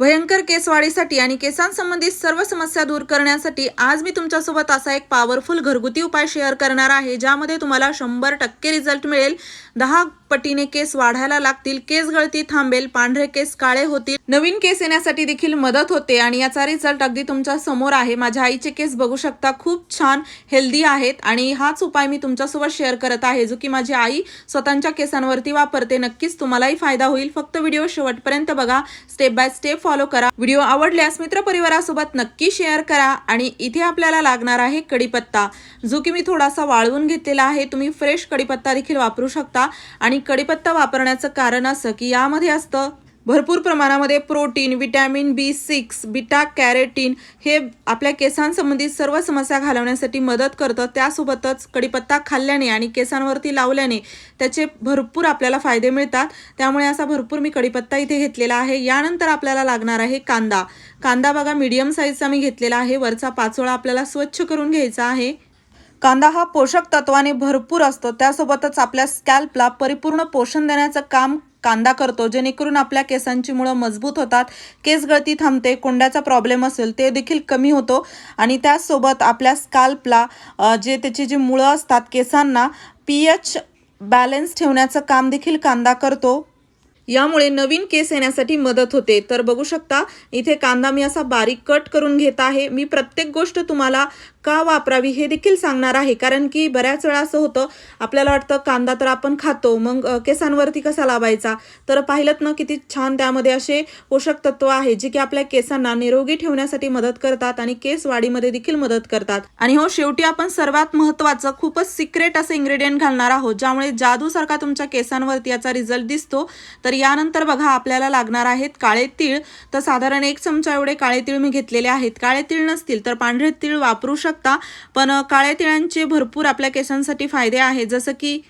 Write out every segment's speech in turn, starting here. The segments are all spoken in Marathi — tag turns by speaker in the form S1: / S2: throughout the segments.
S1: भयंकर केसवाढीसाठी आणि केसांसंबंधित सर्व समस्या दूर करण्यासाठी आज मी तुमच्यासोबत असा एक पॉवरफुल घरगुती उपाय शेअर करणार आहे ज्यामध्ये तुम्हाला शंभर टक्के रिझल्ट मिळेल. दहा पटीने केस वाढायला लागतील केस गळती थांबेल पांढरे केस काळे होतील. नवीन केस येण्यासाठी देखील मदत होते आणि याचा रिझल्ट अगदी तुमच्यासमोर आहे. माझ्या आईचे केस बघू शकता खूप छान हेल्दी आहेत आणि हाच उपाय मी तुमच्यासोबत शेअर करत आहे जो की माझी आई स्वतःच्या केसांवरती वापरते. नक्कीच तुम्हालाही फायदा होईल. फक्त व्हिडिओ शेवटपर्यंत बघा. स्टेप बाय स्टेप फॉलो करा. व्हिडिओ आवडल्यास मित्रपरिवारासोबत नक्की शेअर करा आणि इथे आपल्याला लागणार आहे कडीपत्ता जो की मी थोडासा वाळवून घेतलेला आहे. तुम्ही फ्रेश कडीपत्ता देखील वापरू शकता आणि कडीपत्ता वापरण्याचं कारण असं की यामध्ये असतं भरपूर प्रमाणामध्ये protein vitamin B six beta carotene हे आपल्या केसांसंबंधित सर्व समस्या घालवण्यासाठी मदत करतं. त्यासोबतच कडीपत्ता खाल्ल्याने आणि केसांवरती लावल्याने त्याचे भरपूर आपल्याला फायदे मिळतात. त्यामुळे असा भरपूर मी कडीपत्ता इथे घेतलेला आहे. यानंतर आपल्याला लागणार आहे कांदा. कांदा बघा मीडियम साईजचा मी घेतलेला आहे. वरचा पाचोळा आपल्याला स्वच्छ करून घ्यायचा आहे. कांदा हा पोषक तत्वाने भरपूर असतो. त्यासोबतच आपल्या स्कॅल्पला परिपूर्ण पोषण देण्याचं काम कांदा करतो जेणेकरून आपल्या केसांची मुळं मजबूत होतात. केस गळती थांबते कोंड्याचा प्रॉब्लेम असेल ते देखील कमी होतो. आणि त्याचसोबत आपल्या स्कॅल्पला जे त्याची जी मुळं असतात केसांना पी एच बॅलन्स ठेवण्याचं काम देखील कांदा करतो. यामुळे नवीन केस येण्यासाठी मदत होते. तर बघू शकता इथे कांदा मी असा बारीक कट करून घेत आहे. मी प्रत्येक गोष्ट तुम्हाला का वापरावी हे देखील सांगणार आहे. कारण की बऱ्याच वेळा असं होतं आपल्याला वाटतं कांदा तर आपण खातो मग केसांवरती कसा लावायचा? तर पाहिलं ना किती छान त्यामध्ये असे पोषक तत्व आहे जे की आपल्या केसांना निरोगी ठेवण्यासाठी मदत करतात आणि केस वाढीमध्ये देखील मदत करतात. आणि हो शेवटी आपण सर्वात महत्त्वाचं खूपच सिक्रेट असं इन्ग्रेडियंट घालणार आहोत ज्यामुळे जादूसारखा तुमच्या केसांवरती याचा रिझल्ट दिसतो. तर यानंतर बघा आपल्याला लागणार आहेत काळे तीळ. तर साधारण एक चमचा एवढे काळे तीळ मी घेतलेले आहेत. काळे तीळ नसतील तर पांढरे तीळ वापरू शकतो पण काळ्या तिळांचे भरपूर आपल्या केसांसाठी फायदे आहेत. जसं की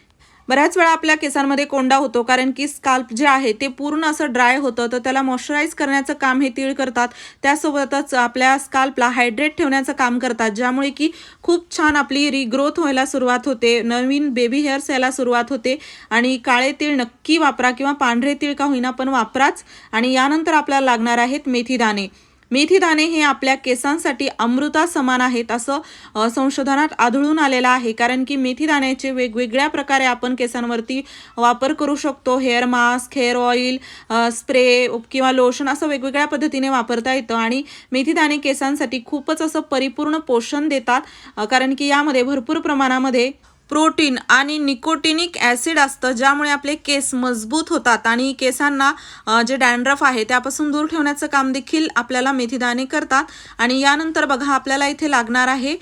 S1: बऱ्याच वेळा आपल्या केसांमध्ये कोंडा होतो. कारण की स्काल्प जे आहे ते पूर्ण असं ड्राय होतं. तर त्याला मॉइश्चराईज करण्याचं काम हे तीळ करतात. त्यासोबतच आपल्या स्काल्पला हायड्रेट ठेवण्याचं काम करतात. ज्यामुळे की खूप छान आपली रिग्रोथ व्हायला सुरुवात होते. नवीन बेबी हेअर्स यायला सुरुवात होते. आणि काळे तीळ नक्की वापरा किंवा पांढरे तीळ का होईना पण वापराच. आणि यानंतर आपल्याला लागणार आहेत मेथी दाणे मेथी दाणे हे आपल्या केसांसाठी अमृता समान आहेत असं संशोधनात आढळून आलेलं आहे. कारण की मेथी दाण्याचे वेगवेगळ्या प्रकारे आपण केसांवरती वापर करू शकतो. Hair mask hair oil spray किंवा लोशन असं वेगवेगळ्या पद्धतीने वापरता येतं आणि मेथी दाणे केसांसाठी खूपच असं परिपूर्ण पोषण देतात. कारण की यामध्ये भरपूर प्रमाणामध्ये प्रोटीन आणि निकोटिनिक ॲसिड असतं ज्यामुळे आपले केस मजबूत होतात. आणि केसांना जे डॅन्ड्रफ आहे त्यापासून दूर ठेवण्याचं काम देखील आपल्याला मेथीदाणे करतात. आणि यानंतर बघा आपल्याला इथे लागणार आहे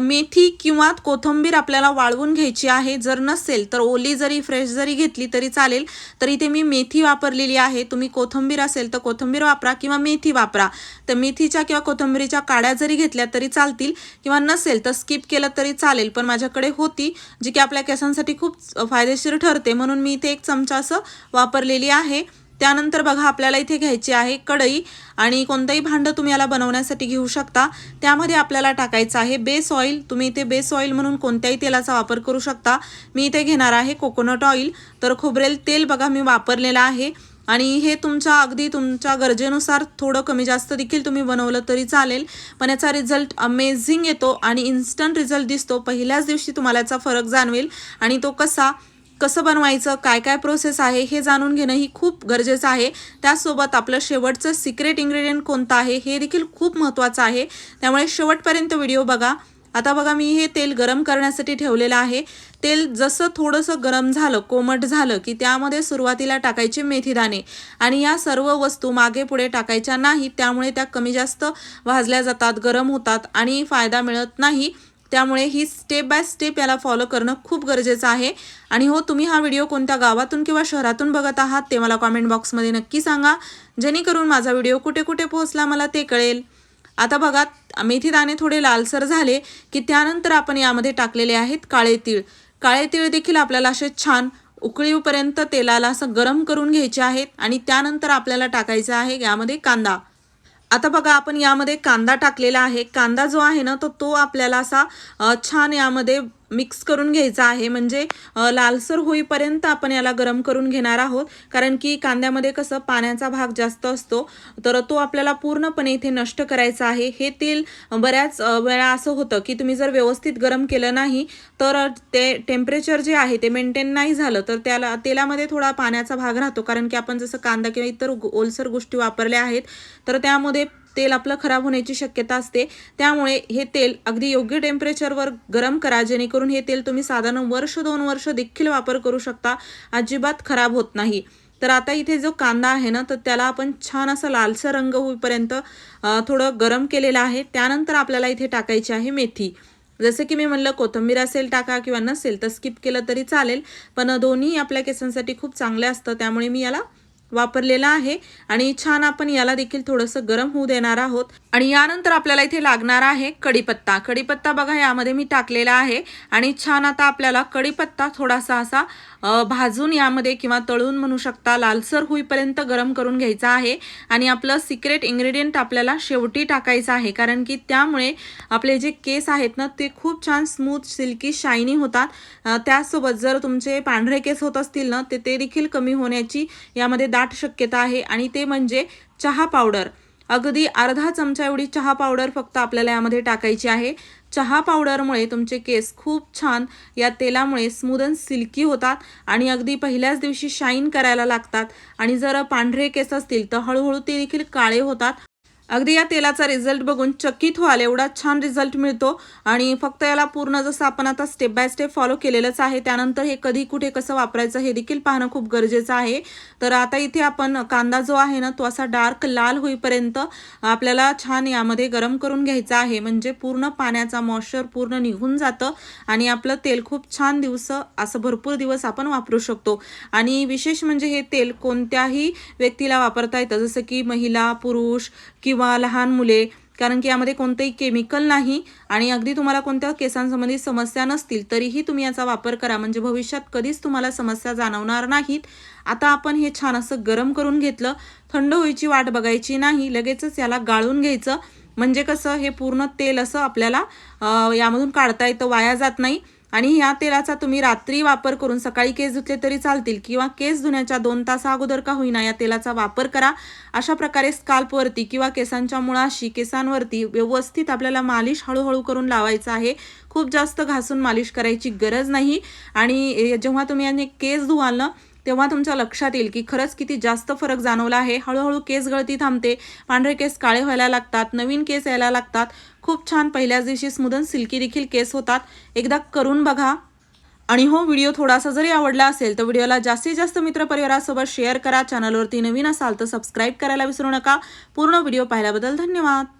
S1: मेथी किंवा कोथिंबीर आपल्याला वाळवून घ्यायची आहे. जर नसेल तर ओली जरी फ्रेश जरी घेतली तरी चालेल. तर इथे मी मेथी वापरलेली आहे. तुम्ही कोथिंबीर असेल तर कोथिंबीर वापरा किंवा मेथी वापरा. तर मेथीच्या किंवा कोथिंबीरीच्या काड्या जरी घेतल्या तरी चालतील. किंवा नसेल तर स्किप केलं तरी चालेल. पण माझ्याकडे होती. जी की आपल्या केसांसाठी खूप फायदेशीर ठरते. म्हणून मी इथे एक चमचा असं वापरलेली आहे. त्यानंतर बघा आपल्याला इथे घ्यायची आहे कढई आणि कोणतंही भांडं तुम्ही याला बनवण्यासाठी घेऊ शकता. त्यामध्ये आपल्याला टाकायचं आहे बेस ऑइल. तुम्ही इथे बेस ऑइल म्हणून कोणत्याही तेलाचा वापर करू शकता. मी इथे घेणार आहे कोकोनट ऑइल. तर खोबरेल तेल बघा मी वापरलेलं आहे. आणि हे तुमच्या अगदी तुमच्या गरजेनुसार थोडं कमी जास्त देखील तुम्ही बनवलं तरी चालेल. पण याचा रिझल्ट अमेझिंग येतो आणि इन्स्टंट रिझल्ट दिसतो. पहिल्याच दिवशी तुम्हाला याचा फरक जाणवेल. आणि तो कसा कसं बनवायचं काय काय प्रोसेस आहे हे जाणून घेणं ही खूप गरजेचं आहे. त्याचसोबत आपलं शेवटचं सिक्रेट इन्ग्रेडियंट कोणतं आहे हे देखील खूप महत्त्वाचं आहे. त्यामुळे शेवटपर्यंत व्हिडिओ बघा. आता बघा मी हे तेल गरम करण्यासाठी ठेवलेलं आहे. तेल जसं थोडंसं गरम झालं कोमट झालं की त्यामध्ये सुरुवातीला टाकायचे मेथीदाणे आणि या सर्व वस्तू मागे पुढे टाकायच्या नाही त्यामुळे त्या कमी जास्त भाजल्या जातात गरम होतात आणि फायदा मिळत नाही. त्यामुळे ही स्टेप बाय स्टेप याला फॉलो करणं खूप गरजेचं आहे. आणि हो तुम्ही हा व्हिडिओ कोणत्या गावातून किंवा शहरातून बघत आहात ते मला कॉमेंट बॉक्समध्ये नक्की सांगा. जेणेकरून माझा व्हिडिओ कुठे कुठे पोहोचला मला ते कळेल. आता बघा मेथी दाणे थोडे लालसर झाले की त्यानंतर आपण यामध्ये टाकलेले आहेत काळे तीळ. काळे तीळ देखील आपल्याला असे छान उकळीपर्यंत तेलाला असं गरम करून घ्यायचे आहेत आणि त्यानंतर आपल्याला टाकायचं आहे यामध्ये कांदा. आता बघा आपण यामध्ये कांदा टाकलेला आहे. कांदा जो आहे ना तो तो आपल्याला असा छान यामध्ये मिक्स करून घ्यायचा आहे. म्हणजे लालसर होईपर्यंत आपण याला गरम करून घेणार आहोत. कारण की कांद्यामध्ये कसं पाण्याचा भाग जास्त असतो तर तो आपल्याला पूर्णपणे इथे नष्ट करायचा आहे. हे तेल बऱ्याच वेळा असं होतं की तुम्ही जर व्यवस्थित गरम केलं नाही तर ते टेम्परेचर जे आहे ते मेंटेन नाही झालं तर त्याला तेलामध्ये थोडा पाण्याचा भाग राहतो. कारण की आपण जसं कांदा किंवा इतर ओलसर गोष्टी वापरल्या आहेत तर त्यामध्ये तेल आपलं खराब होण्याची शक्यता असते. त्यामुळे हे तेल अगदी योग्य टेम्परेचरवर गरम करा जेणेकरून हे तेल तुम्ही साधारण वर्ष दोन वर्ष देखील वापर करू शकता. अजिबात खराब होत नाही. तर आता इथे जो कांदा आहे ना तर त्याला आपण छान असा लालसर रंग होईपर्यंत थोडं गरम केलेलं आहे. त्यानंतर आपल्याला इथे टाकायची आहे मेथी. जसं की मी म्हणलं कोथिंबीर असेल टाका किंवा नसेल तर स्किप केलं तरी चालेल. पण दोन्ही आपल्या केसांसाठी खूप चांगले असतं. त्यामुळे मी याला वापरलेला आहे आणि छान आपण याला देखील थोडंसं गरम होऊ देणार आहोत. आणि यानंतर आपल्याला इथे लागणार आहे कढीपत्ता. कढीपत्ता बघा यामध्ये मी टाकलेला आहे आणि छान आता आपल्याला कढीपत्ता थोडासा असा भाजून यामध्ये किंवा तळून म्हणू शकता लालसर होईपर्यंत गरम करून घ्यायचा आहे. आणि आपलं सिक्रेट इन्ग्रेडियंट आपल्याला शेवटी टाकायचं आहे. कारण की त्यामुळे आपले जे केस आहेत ना ते खूप छान स्मूथ सिल्की शायनी होतात. त्यासोबत त्याचसोबत जर तुमचे पांढरे केस होत असतील ना ते ते देखील कमी होण्याची यामध्ये दाट शक्यता आहे आणि ते म्हणजे चहा पावडर. अगदी अर्धा चमचा एवढी चहा पावडर फक्त आपल्याला यामध्ये टाकायची आहे. चहा पावडरमुळे तुमचे केस खूप छान या तेलामुळे स्मूद अँड सिल्की होतात आणि अगदी पहिल्याच दिवशी शाईन करायला लागतात. आणि जर पांढरे केस असतील तर हळूहळू ते देखील काळे होतात. अगदी या तेलाचा रिझल्ट बघून चकित व्हाल एवढा छान रिझल्ट मिळतो. आणि फक्त याला पूर्ण जसं आपण आता स्टेप बाय स्टेप फॉलो केलेलंच आहे त्यानंतर हे कधी कुठे कसं वापरायचं हे देखील पाहणं खूप गरजेचं आहे. तर आता इथे आपण कांदा जो आहे ना तो असा डार्क लाल होईपर्यंत आपल्याला छान यामध्ये गरम करून घ्यायचा आहे. म्हणजे पूर्ण पाण्याचा मॉइश्चर पूर्ण निघून जातं आणि आपलं तेल खूप छान दिवस असं भरपूर दिवस आपण वापरू शकतो. आणि विशेष म्हणजे हे तेल कोणत्याही व्यक्तीला वापरता येतं. जसं की महिला पुरुष किंवा लहान मुले कारण की यामध्ये कोणतंही केमिकल नाही आणि अगदी तुम्हाला कोणत्या केसांसंबंधी समस्या नसतील तरीही तुम्ही याचा वापर करा. म्हणजे भविष्यात कधीच तुम्हाला समस्या जाणवणार नाहीत. आता आपण हे छान असं गरम करून घेतलं. थंड होईची वाट बघायची नाही. लगेचच याला गाळून घ्यायचं. म्हणजे कसं हे पूर्ण तेल असं आपल्याला यामधून काढता येतं वाया जात नाही. आणि या तेलाचा तुम्ही रात्री वापर करून सकाळी केस धुतले तरी चालतील किंवा केस धुण्याच्या दोन तास अगोदर का होईना या तेलाचा वापर करा. अशा प्रकारे स्काल्पवरती किंवा केसांच्या मुळाशी केसांवरती व्यवस्थित आपल्याला मालिश हळूहळू करून लावायचं आहे. खूप जास्त घासून मालिश करायची गरज नाही. आणि जेव्हा तुम्ही याने केस धुवाल ना तेव्हा तुमच्या लक्षात येईल की खरंच किती जास्त फरक जाणवला आहे. हळूहळू केस गळती थांबते. पांढरे केस काळे व्हायला लागतात. नवीन केस यायला लागतात. खूप छान पहिल्याच दिवशी स्मुदन सिल्की देखील केस होतात. एकदा करून बघा. आणि हो व्हिडिओ थोडासा जरी आवडला असेल तर व्हिडिओला जास्तीत जास्त मित्रपरिवारासोबत शेअर करा. चॅनलवरती नवीन असाल तर सबस्क्राईब करायला विसरू नका. पूर्ण व्हिडिओ पाहिल्याबद्दल धन्यवाद.